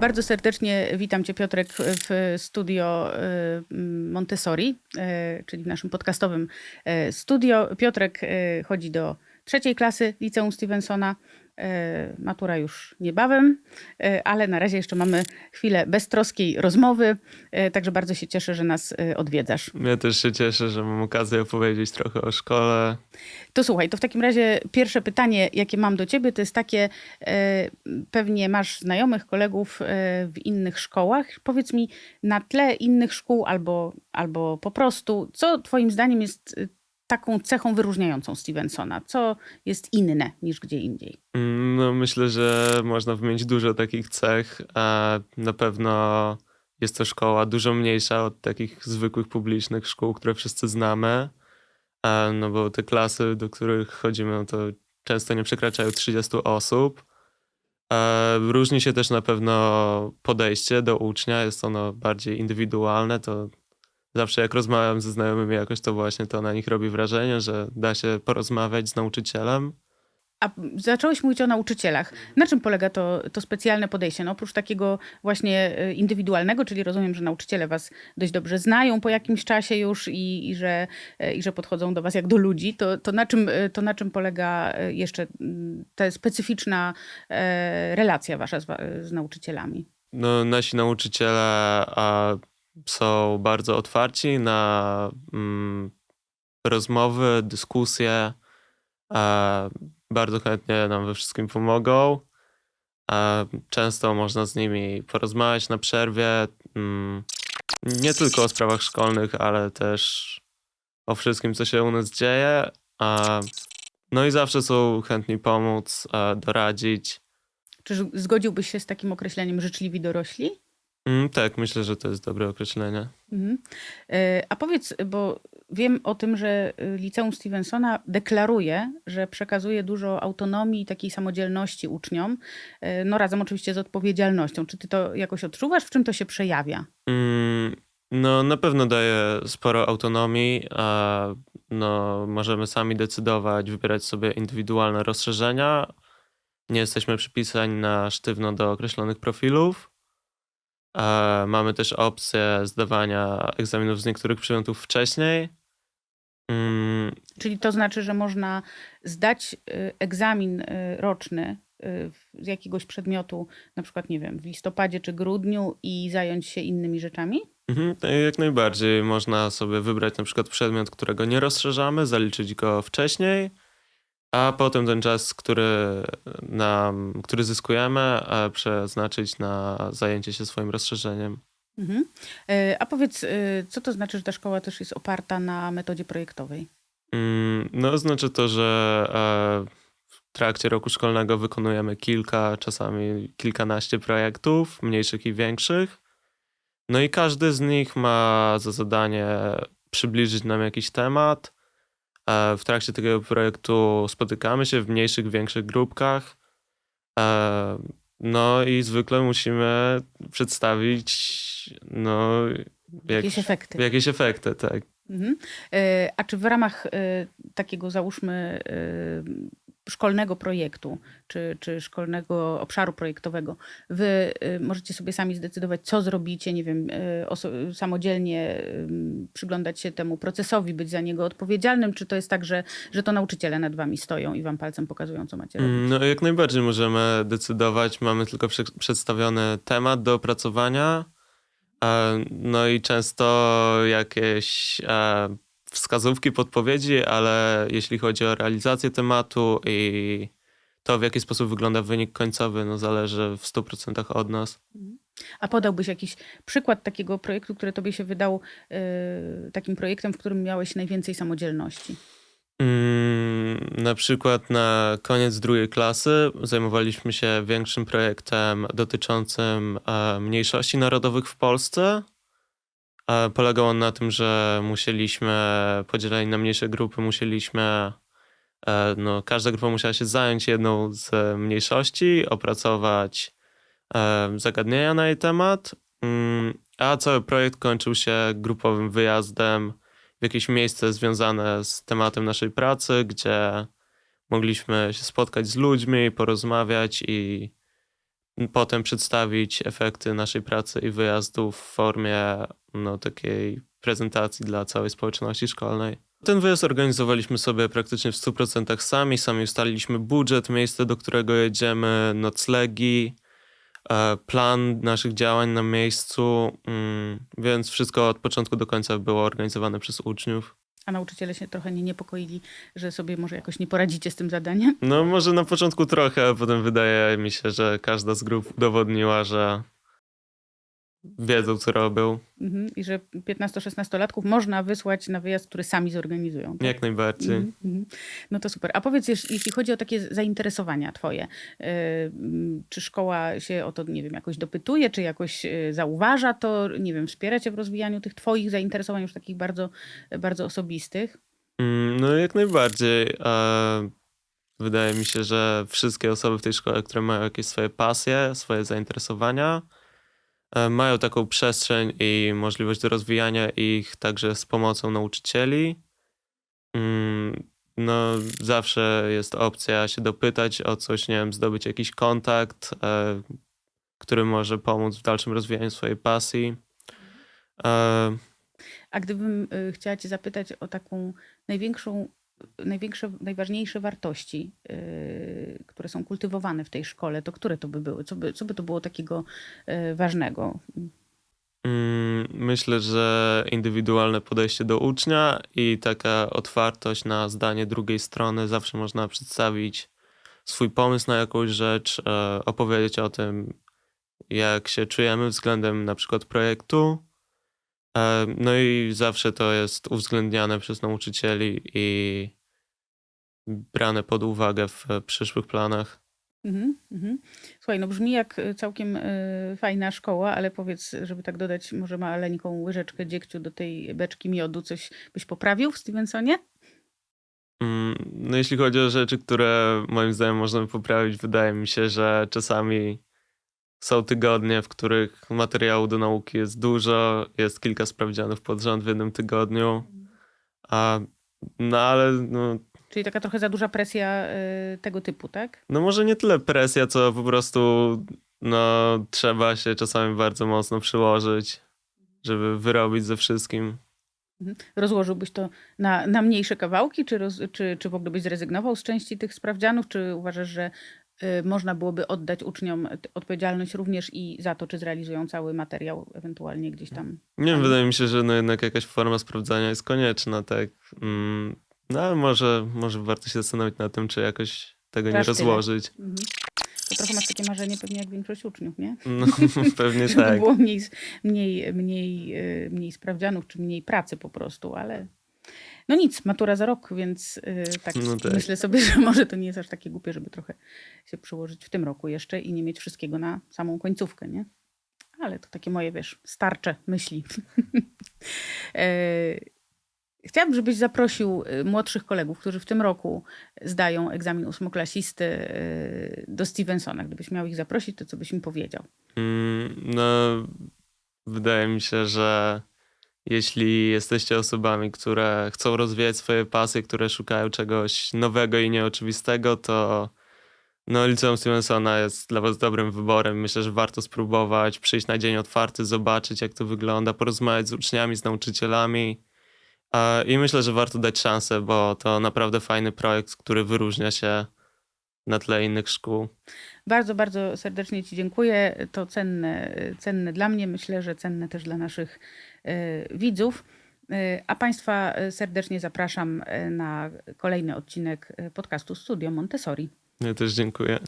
Bardzo serdecznie witam Cię, Piotrek, w studio y, Montessori, y, czyli w naszym podcastowym y, studio. Piotrek chodzi do trzeciej klasy liceum Stevensona. E, matura już niebawem, e, ale na razie jeszcze mamy chwilę beztroskiej rozmowy, e, także bardzo się cieszę, że nas odwiedzasz. Ja też się cieszę, że mam okazję opowiedzieć trochę o szkole. To słuchaj, to w takim razie pierwsze pytanie, jakie mam do ciebie, to jest takie, pewnie masz znajomych, kolegów w innych szkołach. Powiedz mi, na tle innych szkół albo, albo po prostu, co twoim zdaniem jest taką cechą wyróżniającą Stevensona? Co jest inne niż gdzie indziej? Mm, no, myślę, że można wymienić dużo takich cech. Na pewno jest to szkoła dużo mniejsza od takich zwykłych publicznych szkół, które wszyscy znamy. No bo te klasy, do których chodzimy, no to często nie przekraczają 30 osób. Różni się też na pewno podejście do ucznia, jest ono bardziej indywidualne. To zawsze jak rozmawiam ze znajomymi jakoś, to właśnie to na nich robi wrażenie, że da się porozmawiać z nauczycielem. A zacząłeś mówić o nauczycielach. Na czym polega to, to specjalne podejście? No, oprócz takiego właśnie e, indywidualnego, czyli rozumiem, że nauczyciele was dość dobrze znają po jakimś czasie już i, i, że, e, i że podchodzą do was jak do ludzi, to, to, na, czym, e, to na czym polega jeszcze ta specyficzna relacja wasza z, z nauczycielami? No, nasi nauczyciele a są bardzo otwarci na mm, rozmowy, dyskusje. E, bardzo chętnie nam we wszystkim pomogą. E, często można z nimi porozmawiać na przerwie. Mm, nie tylko o sprawach szkolnych, ale też o wszystkim, co się u nas dzieje. E, no i zawsze są chętni pomóc, e, doradzić. Czy zgodziłbyś się z takim określeniem życzliwi dorośli? Mm, tak, myślę, że to jest dobre określenie. Mhm. E, a powiedz, bo wiem o tym, że y, Liceum Stevensona deklaruje, że przekazuje dużo autonomii i takiej samodzielności uczniom, e, no razem oczywiście z odpowiedzialnością. Czy ty to jakoś odczuwasz? W czym to się przejawia? Mm, no na pewno daje sporo autonomii, a no, możemy sami decydować, wybierać sobie indywidualne rozszerzenia. Nie jesteśmy przypisani na sztywno do określonych profilów. Mamy też opcję zdawania egzaminów z niektórych przedmiotów wcześniej. Mm. Czyli to znaczy, że można zdać y, egzamin y, roczny y, z jakiegoś przedmiotu, na przykład, nie wiem, w listopadzie czy grudniu i zająć się innymi rzeczami? Mhm, jak najbardziej. Można sobie wybrać na przykład przedmiot, którego nie rozszerzamy, zaliczyć go wcześniej a potem ten czas, który, nam, który zyskujemy, przeznaczyć na zajęcie się swoim rozszerzeniem. Mhm. E, a powiedz, e, co to znaczy, że ta szkoła też jest oparta na metodzie projektowej? Mm, no, znaczy to, że e, w trakcie roku szkolnego wykonujemy kilka, czasami kilkanaście projektów, mniejszych i większych. No i każdy z nich ma za zadanie przybliżyć nam jakiś temat, E, w trakcie tego projektu spotykamy się w mniejszych, większych grupkach. E, no i zwykle musimy przedstawić no, jak, jakieś efekty. Jakieś efekty, tak. Mhm. E, a czy w ramach takiego, załóżmy, szkolnego projektu, czy, czy szkolnego obszaru projektowego, wy y, możecie sobie sami zdecydować, co zrobicie, nie wiem, y, samodzielnie przyglądać się temu procesowi, być za niego odpowiedzialnym, czy to jest tak, że, że to nauczyciele nad wami stoją i wam palcem pokazują, co macie robić? No jak najbardziej możemy decydować, mamy tylko przedstawiony temat do opracowania, no i często jakieś wskazówki, podpowiedzi, ale jeśli chodzi o realizację tematu i to, w jaki sposób wygląda wynik końcowy, no zależy w 100% od nas. A podałbyś jakiś przykład takiego projektu, który tobie się wydał yy, takim projektem, w którym miałeś najwięcej samodzielności? Mm, na przykład na koniec drugiej klasy zajmowaliśmy się większym projektem dotyczącym e, mniejszości narodowych w Polsce. Polegał on na tym, że musieliśmy, podzieleni na mniejsze grupy, musieliśmy, e, no, każda grupa musiała się zająć jedną z mniejszości, opracować e, zagadnienia na jej temat, mm, a cały projekt kończył się grupowym wyjazdem w jakieś miejsce związane z tematem naszej pracy, gdzie mogliśmy się spotkać z ludźmi, porozmawiać i potem przedstawić efekty naszej pracy i wyjazdu w formie no, takiej prezentacji dla całej społeczności szkolnej. Ten wyjazd organizowaliśmy sobie praktycznie w 100% sami. Sami ustaliliśmy budżet, miejsce, do którego jedziemy, noclegi, e, plan naszych działań na miejscu, mm, więc wszystko od początku do końca było organizowane przez uczniów. A nauczyciele się trochę nie niepokoili, że sobie może jakoś nie poradzicie z tym zadaniem? No może na początku trochę, a potem wydaje mi się, że każda z grup udowodniła, że wiedzą co robią. Mhm. I że 15-16-latków można wysłać na wyjazd, który sami zorganizują. tak? Jak najbardziej. Mhm, mhm. No to super. A powiedz, jeśli chodzi o takie zainteresowania twoje, mm, czy szkoła się o to, nie wiem, jakoś dopytuje, czy jakoś yy, zauważa to, nie wiem, wspiera cię w rozwijaniu tych twoich zainteresowań już takich bardzo, bardzo osobistych? Mm, No jak najbardziej. Wydaje mi się, że wszystkie osoby w tej szkole, które mają jakieś swoje pasje, swoje zainteresowania, mają taką przestrzeń i możliwość do rozwijania ich także z pomocą nauczycieli. Mm, No, zawsze jest opcja się dopytać o coś, nie wiem, zdobyć jakiś kontakt, e, który może pomóc w dalszym rozwijaniu swojej pasji. E, A gdybym y, chciała cię zapytać o taką największą, największe, najważniejsze wartości, y, które są kultywowane w tej szkole, to które to by były? Co by, co by to było takiego y, ważnego? Mm, Myślę, że indywidualne podejście do ucznia i taka otwartość na zdanie drugiej strony. Zawsze można przedstawić swój pomysł na jakąś rzecz, e, opowiedzieć o tym, jak się czujemy względem na przykład projektu. E, No i zawsze to jest uwzględniane przez nauczycieli i brane pod uwagę w przyszłych planach. Mhm, mhm. Słuchaj, no brzmi jak y, całkiem fajna szkoła, ale powiedz, żeby tak dodać może maleńką łyżeczkę dziegciu do tej beczki miodu, coś byś poprawił w Stevensonie? Mm, No jeśli chodzi o rzeczy, które moim zdaniem można poprawić, wydaje mi się, że czasami są tygodnie, w których materiału do nauki jest dużo, jest kilka sprawdzianów pod rząd w jednym tygodniu, a no ale no, Czyli taka trochę za duża presja y, tego typu, tak? no może nie tyle presja, co po prostu no trzeba się czasami bardzo mocno przyłożyć, żeby wyrobić ze wszystkim. Mhm. Rozłożyłbyś to na, na mniejsze kawałki, czy, roz, czy, czy w ogóle byś zrezygnował z części tych sprawdzianów, czy uważasz, że można byłoby oddać uczniom odpowiedzialność również i za to, czy zrealizują cały materiał, ewentualnie gdzieś tam? Nie wiem, wydaje mi się, że no jednak jakaś forma sprawdzania jest konieczna, tak. Mm, No ale może, może warto się zastanowić nad tym, czy jakoś tego nie rozłożyć. Mhm. To trochę masz takie marzenie pewnie jak większość uczniów, nie? No, pewnie tak. było mniej, mniej, mniej, y, mniej sprawdzianów, czy mniej pracy po prostu, ale no nic, matura za rok, więc y, tak, No tak. myślę sobie, że może to nie jest aż takie głupie, żeby trochę się przyłożyć w tym roku jeszcze i nie mieć wszystkiego na samą końcówkę, nie? Ale to takie moje, wiesz, starcze myśli. E, Chciałabym, żebyś zaprosił y, młodszych kolegów, którzy w tym roku zdają egzamin ósmoklasisty y, do Stevensona. Gdybyś miał ich zaprosić, to co byś im powiedział? Mm, No, wydaje mi się, że jeśli jesteście osobami, które chcą rozwijać swoje pasje, które szukają czegoś nowego i nieoczywistego, to no, Liceum Stevensona jest dla was dobrym wyborem. Myślę, że warto spróbować, przyjść na dzień otwarty, zobaczyć jak to wygląda, porozmawiać z uczniami, z nauczycielami. I myślę, że warto dać szansę, bo to naprawdę fajny projekt, który wyróżnia się na tle innych szkół. Bardzo, bardzo serdecznie Ci dziękuję. To cenne, cenne dla mnie, myślę, że cenne też dla naszych e, widzów. E, A Państwa serdecznie zapraszam e, na kolejny odcinek podcastu Studio Montessori. Ja też dziękuję.